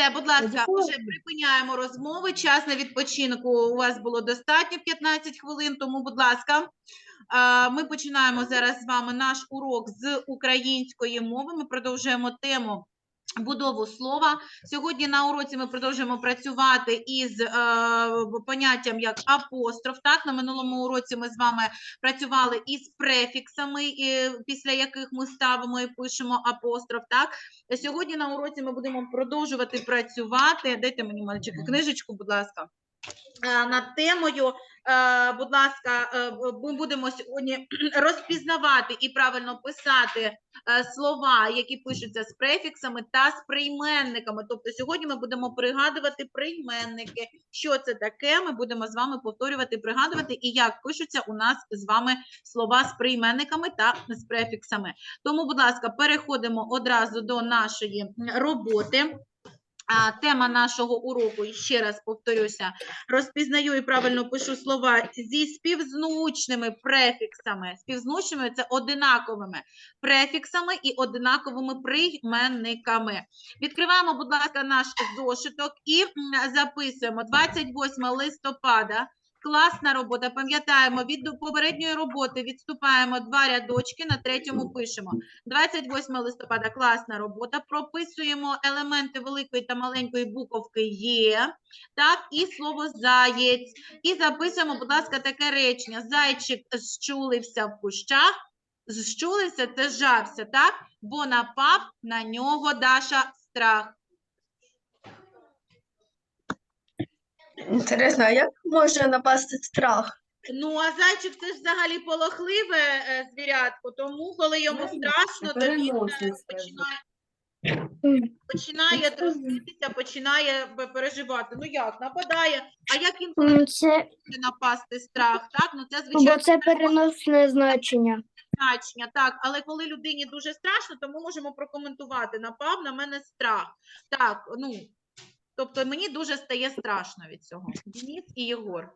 Все, будь ласка, вже припиняємо розмови. Час на відпочинку у вас було достатньо 15 хвилин, тому, будь ласка, ми починаємо зараз з вами наш урок з української мови. Ми продовжуємо тему. Будову слова сьогодні на уроці ми продовжуємо працювати із е, поняттям як апостроф. Так на минулому уроці ми з вами працювали із префіксами, е, після яких ми ставимо і пишемо апостроф. Так Сьогодні на уроці ми будемо продовжувати працювати. Дайте мені мальчики книжечку, будь ласка. Е, Над темою, Е, будь ласка, е, ми будемо сьогодні розпізнавати і правильно писати е, слова, які пишуться з префіксами та з прийменниками. Тобто сьогодні ми будемо пригадувати прийменники. Що це таке? Ми будемо з вами повторювати, пригадувати і як пишуться у нас з вами слова з прийменниками та з префіксами. Тому, будь ласка, переходимо одразу до нашої роботи. Тема нашого уроку, і ще раз повторюся, розпізнаю і правильно пишу слова зі співзнучними префіксами. співзнучними це одинаковими префіксами і одинаковими прийменниками. Відкриваємо, будь ласка, наш зошиток і записуємо 28 листопада. Класна робота. Пам'ятаємо, від попередньої роботи відступаємо два рядочки, на третьому пишемо. 28 листопада класна робота. Прописуємо елементи великої та маленької буковки Є, так, і слово заєць. І записуємо, будь ласка, таке речення. Зайчик зчулився в кущах. Зчулився це зжався, так? Бо напав на нього Даша страх. Інтересно, а як може напасти страх? Ну, а зайчик це ж взагалі полохливе е, звірятко, тому коли йому страшно, то він е, починає, починає труситися, починає переживати. Ну як, нападає, а як він М, Це, може напасти страх, так? Ну це бо звичайно це переносне значення. значення, так, але коли людині дуже страшно, то ми можемо прокоментувати. Напав на мене страх. Так, ну, тобто мені дуже стає страшно від цього. Денис і Єгор.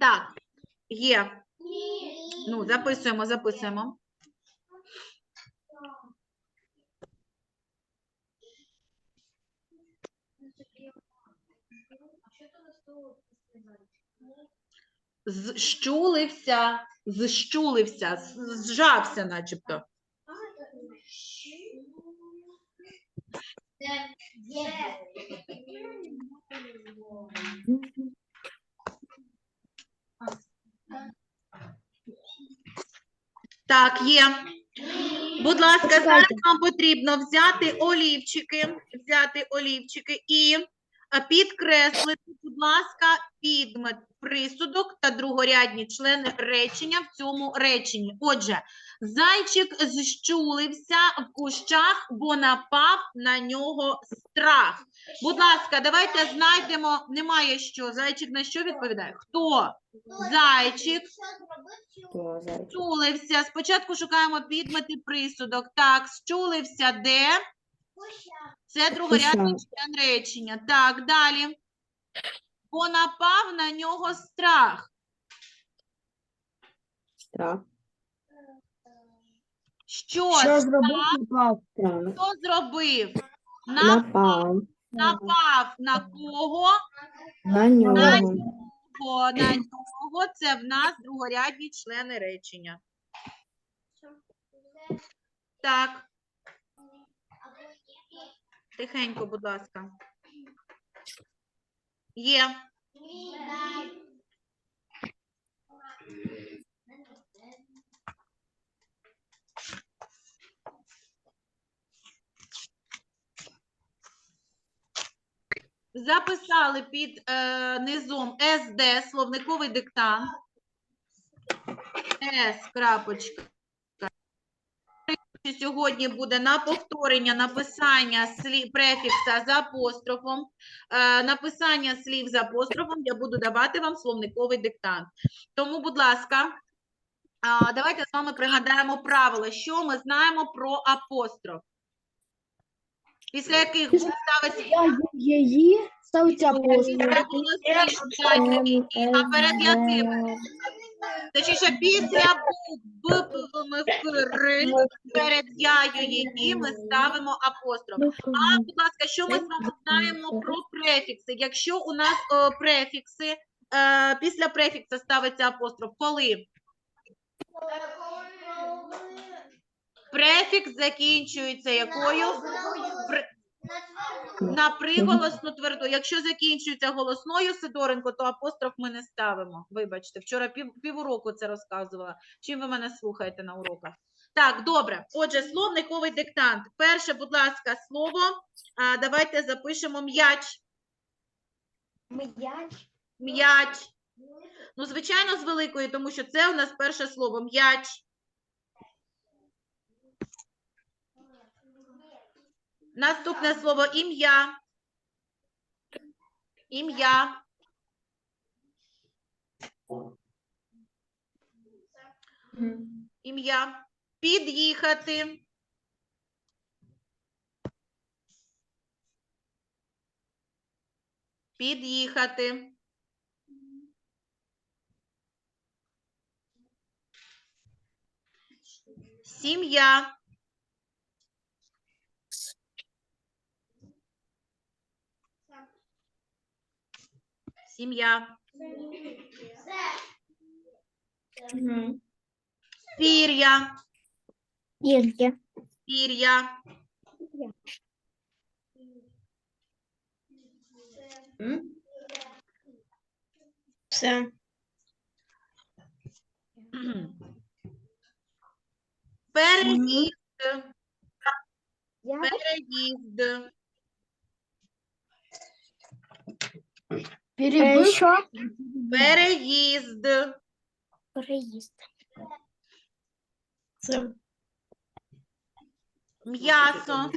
Так, є. Ну, записуємо, записуємо. Зщулився, зщулився, зжався, начебто. Так, є. Будь ласка, зараз вам потрібно взяти олівчики, взяти олівчики і підкреслити, будь ласка, підмет, присудок та другорядні члени речення в цьому реченні. Отже, зайчик зщулився в кущах, бо напав на нього страх. Будь ласка, давайте знайдемо, немає що. Зайчик на що відповідає? Хто? Зайчик Щулився. Спочатку шукаємо підмет і присудок. Так, щулився де? Це другорядний член речення. Так, далі. Бо напав на нього страх. Страх. Що? Що зробив напав? Страх. Хто зробив? Напав, Напав напав на кого? на нього. Бо на нього це в нас другорядні члени речення. Так. Тихенько, будь ласка. Є. Записали під е, низом СД словниковий диктант. С крапочка. Сьогодні буде на повторення написання слів префікса з апострофом. Е, написання слів з апострофом я буду давати вам словниковий диктант. Тому, будь ласка, давайте з вами пригадаємо правила, що ми знаємо про апостроф. Після яких букв ставиться Я її ставиться і- а перед якими? Точніше, після бу, б, п, м, ф, р, перед яю, її ми ставимо апостроф. А, будь ласка, що ми з вами знаємо про префікси? Якщо у нас е, префікси, е, після префікса ставиться апостроф, коли? Префікс закінчується якою? Пр- На приголосну тверду. Якщо закінчується голосною Сидоренко, то апостроф ми не ставимо. Вибачте, вчора пів, півуроку це розказувала. Чим ви мене слухаєте на уроках? Так, добре. Отже, словниковий диктант. Перше, будь ласка, слово. А, давайте запишемо м'яч. М'яч. Ну, звичайно, з великої, тому що це у нас перше слово м'яч. Наступне слово ім'я. Ім'я. Ім'я. Під'їхати. Під'їхати. Сім'я. Сім'я. Пір'я. Ір'я. Пір'я. Все. Переїзд. Переїзд. Перебив. що? Переїзд. Переїзд. Це. М'ясо.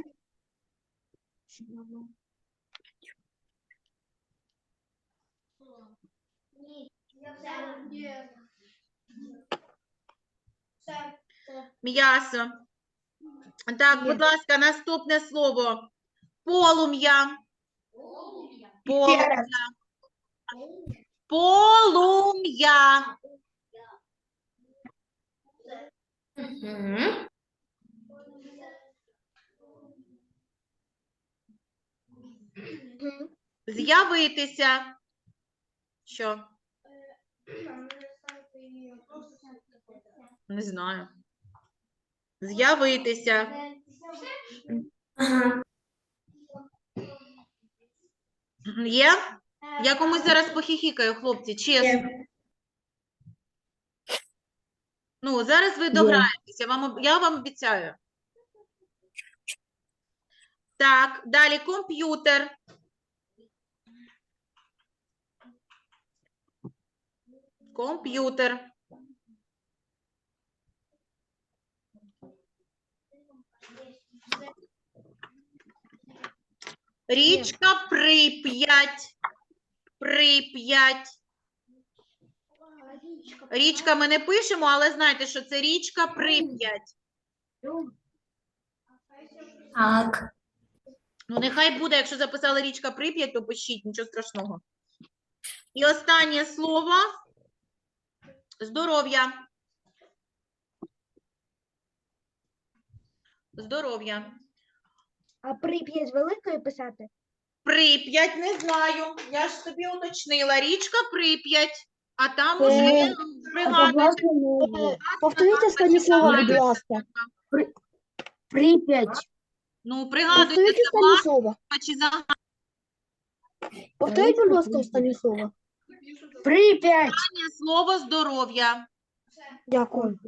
М'ясо. Так, будь ласка, наступне слово. Полум'я. Полум'я. Полум'я. З'явитися. Що? Не знаю. З'явитися. Є? Я комусь зараз похихікаю, хлопці, чесно. Ну, зараз ви дограєтеся, вам, я вам обіцяю. Так, далі комп'ютер. Комп'ютер. Річка Прип'ять. Прип'ять. Річка ми не пишемо, але знайте, що це річка Прип'ять. Так. Ну, нехай буде, якщо записали річка Прип'ять, то пишіть, нічого страшного. І останнє слово здоров'я. Здоров'я. А прип'ять великою писати? Прип'ять, не знаю. Я ж собі уточнила. Річка Прип'ять, а там Е, уже пригадуйте. Повторіть останнє слово, будь ласка. Прип'ять. Ну, пригадуйте, Повторіть слово. чи. Повторіть, будь ласка, останнє слово. Прип'ять. слово здоров'я. Дякую.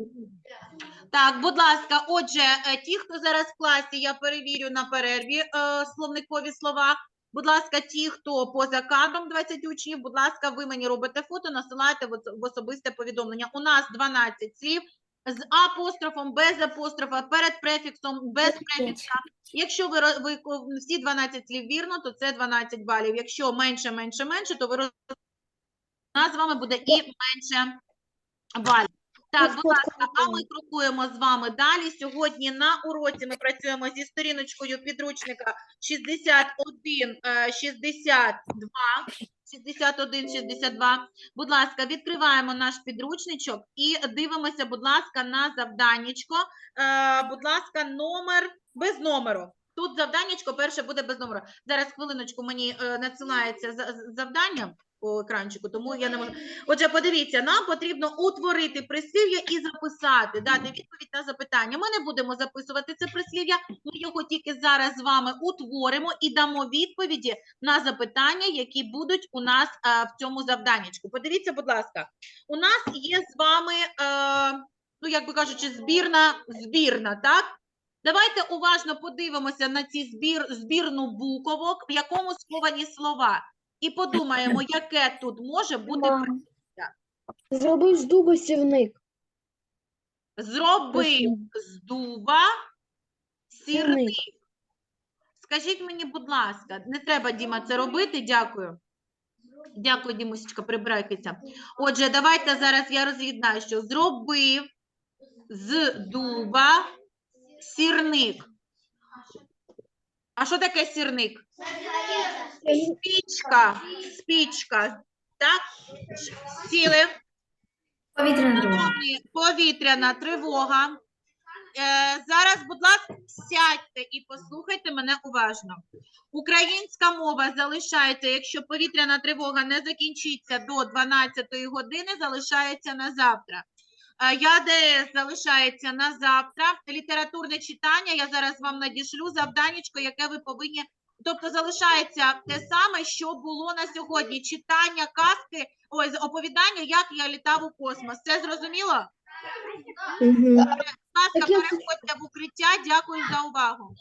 Так, будь ласка, отже, е, ті, хто зараз в класі, я перевірю на перерві е, словникові слова. Будь ласка, ті, хто поза кадром 20 учнів, будь ласка, ви мені робите фото, насилайте в особисте повідомлення. У нас 12 слів з апострофом, без апострофа, перед префіксом, без префікса. Якщо ви, ви всі 12 слів вірно, то це 12 балів. Якщо менше, менше, менше, то ви роз... у нас з вами буде і менше балів. Так, будь ласка, а ми крокуємо з вами далі. Сьогодні на уроці ми працюємо зі сторіночкою підручника 61, е, 62, 61, 62. Будь ласка, відкриваємо наш підручничок і дивимося, будь ласка, на завданнячко. Е, Будь ласка, номер без номеру. Тут завданнячко перше буде без номеру. Зараз хвилиночку мені е, надсилається за- за- завдання по екранчику, тому я не можу. Отже, подивіться, нам потрібно утворити прислів'я і записати, дати відповідь на запитання. Ми не будемо записувати це прислів'я, ми його тільки зараз з вами утворимо і дамо відповіді на запитання, які будуть у нас е, в цьому завданнячку. Подивіться, будь ласка, у нас є з вами, е, ну як би кажучи, збірна, збірна, так? Давайте уважно подивимося на ці збір, збірну буковок, в якому сховані слова, і подумаємо, яке тут може бути Мам. Зробив з дуба сірник. Зробив з дуба сірник. Сірник. Скажіть мені, будь ласка, не треба, Діма, це робити. Дякую. Дякую, Дімусечка, прибирайтеся. Отже, давайте зараз я роз'єднаю, що зробив з дуба сірник. А що таке сірник? Спічка, спічка. Так? Сіли. Повітряна тривога. Повітряна тривога. Е, зараз, будь ласка, сядьте і послухайте мене уважно. Українська мова залишається, якщо повітряна тривога не закінчиться до 12 години, залишається на завтра. Е, ЯДС залишається на завтра. Літературне читання я зараз вам надішлю завданнячко, яке ви повинні. Тобто залишається те саме, що було на сьогодні. Читання казки, ой, оповідання, як я літав у космос. Це зрозуміло? Угу. Будь ласка, переходьте в укриття. Дякую за увагу.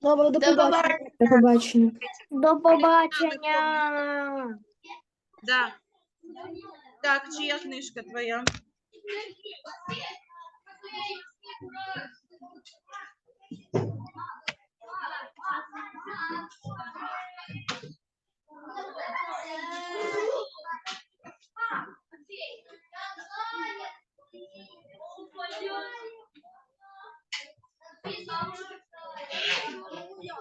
Добре, до побачення. До побачення. До побачення. Да. Так, чия книжка твоя? Thank you.